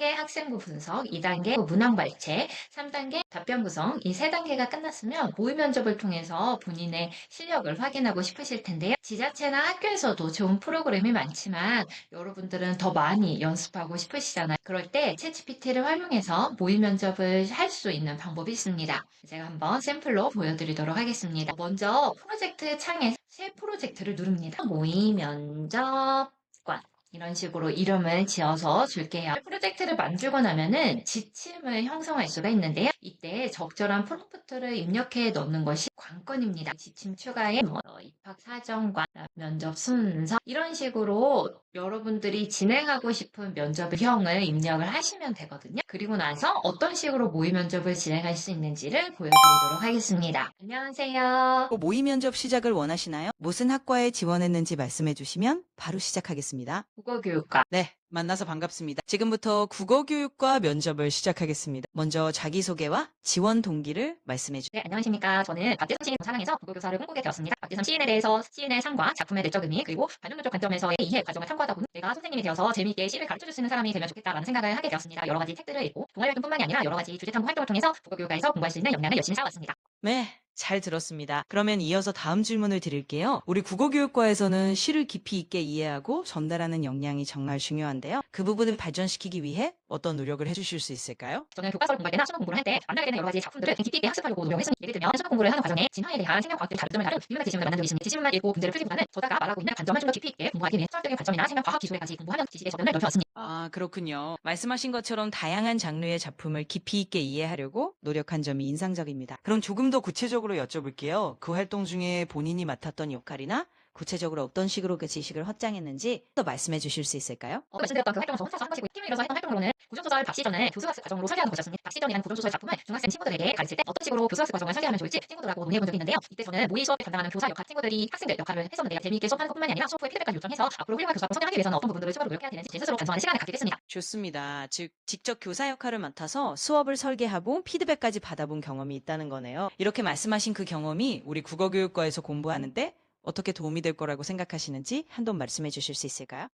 1단계 학생부 분석, 2단계 문항 발췌, 3단계 답변 구성 이 세 단계가 끝났으면 모의 면접을 통해서 본인의 실력을 확인하고 싶으실 텐데요. 지자체나 학교에서도 좋은 프로그램이 많지만 여러분들은 더 많이 연습하고 싶으시잖아요. 그럴 때 챗GPT를 활용해서 모의 면접을 할 수 있는 방법이 있습니다. 제가 한번 샘플로 보여드리도록 하겠습니다. 먼저 프로젝트 창에 새 프로젝트를 누릅니다. 모의 면접관 이런 식으로 이름을 지어서 줄게요. 프로젝트를 만들고 나면은 지침을 형성할 수가 있는데요. 이때 적절한 프롬프트 를 입력해 넣는 것이 관건입니다. 지침 추가에 뭐 입학 사정관, 면접 순서 이런 식으로 여러분들이 진행하고 싶은 면접형을 입력을 하시면 되거든요. 그리고 나서 어떤 식으로 모의 면접을 진행할 수 있는지를 보여드리도록 하겠습니다. 안녕하세요. 또 모의 면접 시작을 원하시나요? 무슨 학과에 지원했는지 말씀해 주시면 바로 시작하겠습니다. 국어교육과 네, 만나서 반갑습니다. 지금부터 국어 교육과 면접을 시작하겠습니다. 먼저 자기소개와 지원 동기를 말씀해 주세요. 네, 안녕하십니까. 저는 박대선 시인 사랑에서 국어교사를 꿈꾸게 되었습니다. 박대선 시인에 대해서 시인의 삶과 작품의 내적 의미 그리고 반영론적 관점에서의 이해 과정을 탐구하다 보니 내가 선생님이 되어서 재미있게 시를 가르쳐줄 수 있는 사람이 되면 좋겠다라는 생각을 하게 되었습니다. 여러 가지 책들을 읽고 동아리 활동뿐만이 아니라 여러 가지 주제 탐구 활동을 통해서 국어교육과에서 공부할 수 있는 역량을 열심히 쌓아왔습니다. 네, 잘 들었습니다. 그러면 이어서 다음 질문을 드릴게요. 우리 국어교육과에서는 시를 깊이 있게 이해하고 전달하는 역량이 정말 중요한데요. 그 부분을 발전시키기 위해 어떤 노력을 해주실 수 있을까요? 저는 교과서를 공부할 때나 수능 공부를 할 때 만나게 되는 여러 가지 작품들을 깊이 있게 학습하려고 노력을 했습니다. 예를 들면 수능 공부를 하는 과정에 진화에 대한 생명과학적 다루점을 다룬 유명한 지식문을 만든 적이 있습니다. 지식문만 읽고 문제를 풀기보다는 저자가 말하고 있는 관점을 좀 더 깊이 있게 공부하기 위해 수학적인 관점이나 생명과학 기술에까지 공부하면 지식의 저변을 넓혀왔습니다. 아, 그렇군요. 말씀하신 것처럼 다양한 장르의 작품을 깊이 있게 이해하려고 노력한 점이 인상적입니다. 그럼 조금 더 구체적으로 여쭤볼게요. 그 활동 중에 본인이 맡았던 역할이나 구체적으로 어떤 식으로 그 지식을 확장했는지 또 말씀해 주실 수 있을까요? 어, 말씀드렸던 그 활동을 저 혼자서 한 것이고 팀을 이뤄서 했던 활동으로는 구조소설 박시전을 교수학습 과정으로 설계하는 것이었습니다. 박시전이라는 구조소설 작품을 중학생 친구들에게 가르칠 때 어떤 식으로 교수학습 과정을 설계하면 좋을지 친구들하고 논의해 본 적이 있는데요. 이때 저는 모의 수업을 담당하는 교사 역할 친구들이 학생들 역할을 했었는데요. 재미있게 수업하는 것뿐만이 아니라 수업 후에 피드백까지 요청해서 앞으로 훌륭한 교사로 성장하기 위해서는 어떤 부분들을 추가로 노력해야 되는지 제 스스로 반성하는 시간을 갖게 됐습니다. 좋습니다. 즉, 직접 교사 역할을 맡아서 수업을 설계하고 피드백까지 받아본 경험이 있다는 거네요. 이렇게 말씀하신 그 경험이 우리 국어교육과에서 공부하는데 어떻게 도움이 될 거라고 생각하시는지 한번 말씀해 주실 수 있을까요?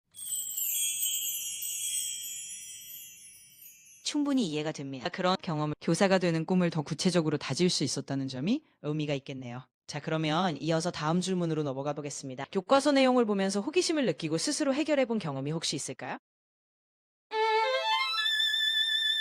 충분히 이해가 됩니다. 그런 경험을 교사가 되는 꿈을 더 구체적으로 다질 수 있었다는 점이 의미가 있겠네요. 자, 그러면 이어서 다음 질문으로 넘어가 보겠습니다. 교과서 내용을 보면서 호기심을 느끼고 스스로 해결해 본 경험이 혹시 있을까요?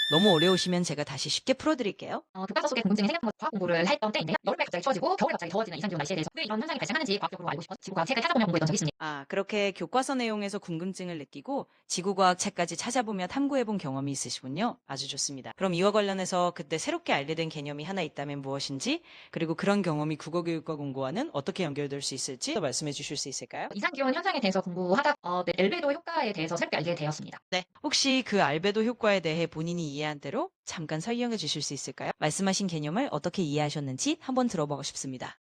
너무 어려우시면 제가 다시 쉽게 풀어드릴게요. 어, 교과서 속에 궁금증이 생겼던 것 과학 공부를 했던 때인데요. 여름에 갑자기 추워지고 겨울에 갑자기 더워지는 이상기온 날씨에 대해서 왜 이런 현상이 발생하는지 과학적으로 알고 싶어서 지구과학 책을 찾아보며 공부했던 적이 있습니다. 아, 그렇게 교과서 내용에서 궁금증을 느끼고 지구과학 책까지 찾아보며 탐구해본 경험이 있으시군요. 아주 좋습니다. 그럼 이와 관련해서 그때 새롭게 알게 된 개념이 하나 있다면 무엇인지, 그리고 그런 경험이 국어교육과 공부와는 어떻게 연결될 수 있을지 더 말씀해 주실 수 있을까요? 이상기온 현상에 대해서 공부하다 어, 네, 엘베도 효과에 대해서 새롭게 알게 되었습니다. 네. 혹시 그 알베도 효과에 대해 본인이 이해한 대로 잠깐 설명해 주실 수 있을까요? 말씀하신 개념을 어떻게 이해하셨는지 한번 들어보고 싶습니다.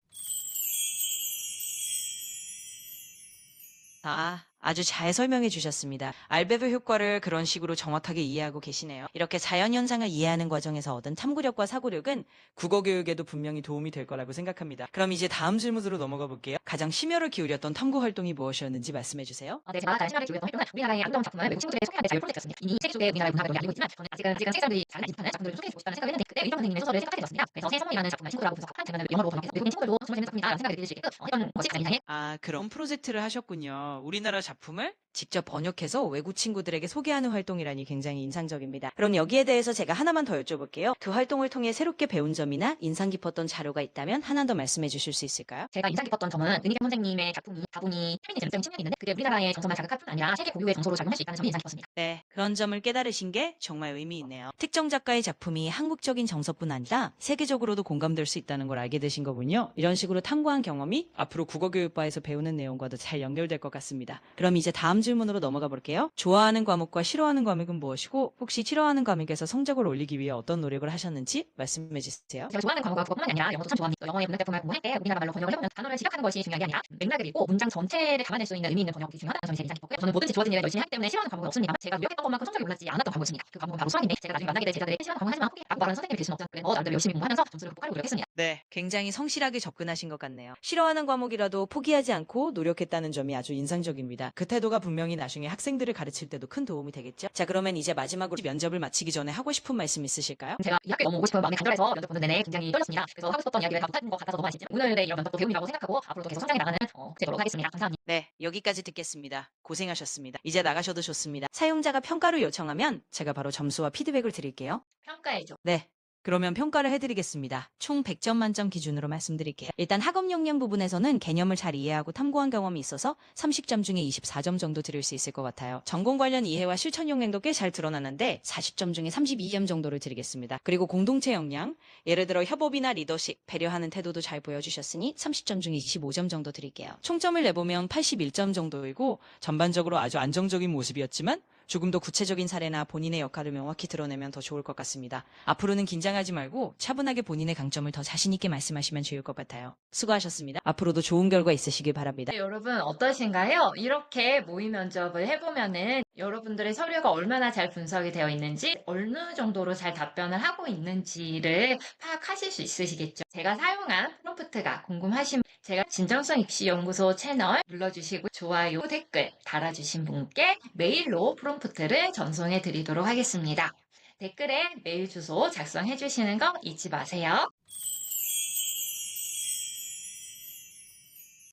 아, 아주 잘 설명해 주셨습니다. 알베도 효과를 그런 식으로 정확하게 이해하고 계시네요. 이렇게 자연 현상을 이해하는 과정에서 얻은 탐구력과 사고력은 국어 교육에도 분명히 도움이 될 거라고 생각합니다. 그럼 이제 다음 질문으로 넘어가 볼게요. 가장 심혈을 기울였던 탐구 활동이 무엇이었는지 말씀해 주세요. 어, 네, 제가 가장 심하게 기울였던 활동은 우리나라의 아름다운 작품을 외국 친구들에게 소개하는 자유 프로젝트였습니다. 이미 세계 속의 우리나라의 문화를 알고 있지만 저는 아직은 아직은 세계 사람들이 잘 알지 못하는 작품들을 소개해 주고 싶다는 생각을 했는데 그때 의정 선생님의 소설을 생각하게 되었습니다. 그래서 세성이라는 작품을 친구들하고 분석한 장면을 영어로 번역해서 외국인 친구들도 정말 재밌는 작품이다라는 생각을 들을 수 있게끔 어, 했던 것이 가장 인상에 아, 그런 프로젝트를 하셨군요. 우리나라 작 품을 직접 번역해서 외국 친구들에게 소개하는 활동이라니 굉장히 인상적입니다. 그럼 여기에 대해서 제가 하나만 더 여쭤볼게요. 그 활동을 통해 새롭게 배운 점이나 인상 깊었던 자료가 있다면 하나 더 말씀해 주실 수 있을까요? 제가 인상 깊었던 점은 은희경 선생님의 작품이 다분히 페미니즘적인 측면이 있는데 그게 우리나라의 정서만 자극할 뿐 아니라 세계 고유의 정서로 작용할 수 있다는 점이 인상 깊었습니다. 네, 그런 점을 깨달으신 게 정말 의미 있네요. 특정 작가의 작품이 한국적인 정서뿐 아니라 세계적으로도 공감될 수 있다는 걸 알게 되신 거군요. 이런 식으로 탐구한 경험이 앞으로 국어 교육과에서 배우는 내용과도 잘 연결될 것 같습니다. 그럼 이제 다음 질문으로 넘어가 볼게요. 좋아하는 과목과 싫어하는 과목은 무엇이고 혹시 싫어하는 과목에서 성적을 올리기 위해 어떤 노력을 하셨는지 말씀해 주세요. 제가 좋아하는 과목은 그것뿐만이 아니라 영어도 참 좋아합니다. 영어의 문학 작품을 공부할 때 우리나라 말로 번역을 해보면 단어를 시각하는 것이 중요한 게 아니라 맥락을 읽고 문장 전체를 담아낼 수 있는 의미 있는 번역이 중요하다는 점이 제일 인상 깊었고요. 저는 뭐든지 주어진 일을 열심히 하기 때문에 싫어하는 과목은 없습니다만 제가 노력했던 것만큼 성적이 올랐지 않았던 과목이 있습니다. 그 과목은 바로 수학인데 제가 나중에 만나게 될 제자들의 싫어하는 과목은 하지만 포기라고 말하는 선생님이 될 수는 없잖아요. 그래서 나름대로 열심히 공부하면서 점수를 높이려고 노력했습니다. 네, 굉장히 성실하게 접근하신 것 같네요. 싫어하는 과목이라도 포기하지 않고 노력했다는 점이 아주 인상적입니다. 그 태도가 분명 분명히 나중에 학생들을 가르칠 때도 큰 도움이 되겠죠. 자, 그러면 이제 마지막으로 면접을 마치기 전에 하고 싶은 말씀 있으실까요? 제가 이 학교에 너무 오고 싶은 마음이 간절해서 면접 보는 내내 굉장히 떨렸습니다. 그래서 하고 싶었던 이야기를 다 못한 것 같아서 너무 아쉽지만 오늘의 이런 면접도 배움이라고 생각하고 앞으로도 계속 성장해 나가는 어, 되도록 하겠습니다. 감사합니다. 네, 여기까지 듣겠습니다. 고생하셨습니다. 이제 나가셔도 좋습니다. 사용자가 평가를 요청하면 제가 바로 점수와 피드백을 드릴게요. 평가해줘. 네. 그러면 평가를 해드리겠습니다. 총 100점 만점 기준으로 말씀드릴게요. 일단 학업 역량 부분에서는 개념을 잘 이해하고 탐구한 경험이 있어서 30점 중에 24점 정도 드릴 수 있을 것 같아요. 전공 관련 이해와 실천 역량도 꽤 잘 드러나는데 40점 중에 32점 정도를 드리겠습니다. 그리고 공동체 역량, 예를 들어 협업이나 리더십, 배려하는 태도도 잘 보여주셨으니 30점 중에 25점 정도 드릴게요. 총점을 내보면 81점 정도이고 전반적으로 아주 안정적인 모습이었지만 조금 더 구체적인 사례나 본인의 역할을 명확히 드러내면 더 좋을 것 같습니다. 앞으로는 긴장하지 말고 차분하게 본인의 강점을 더 자신있게 말씀하시면 좋을 것 같아요. 수고하셨습니다. 앞으로도 좋은 결과 있으시길 바랍니다. 네, 여러분 어떠신가요? 이렇게 모의 면접을 해보면은 여러분들의 서류가 얼마나 잘 분석이 되어 있는지 어느 정도로 잘 답변을 하고 있는지를 파악하실 수 있으시겠죠. 제가 사용한 프롬프트가 궁금하신 분, 제가 진정성 입시 연구소 채널 눌러주시고 좋아요 댓글 달아주신 분께 메일로 프롬프트를 전송해 드리도록 하겠습니다. 댓글에 메일 주소 작성해 주시는 거 잊지 마세요.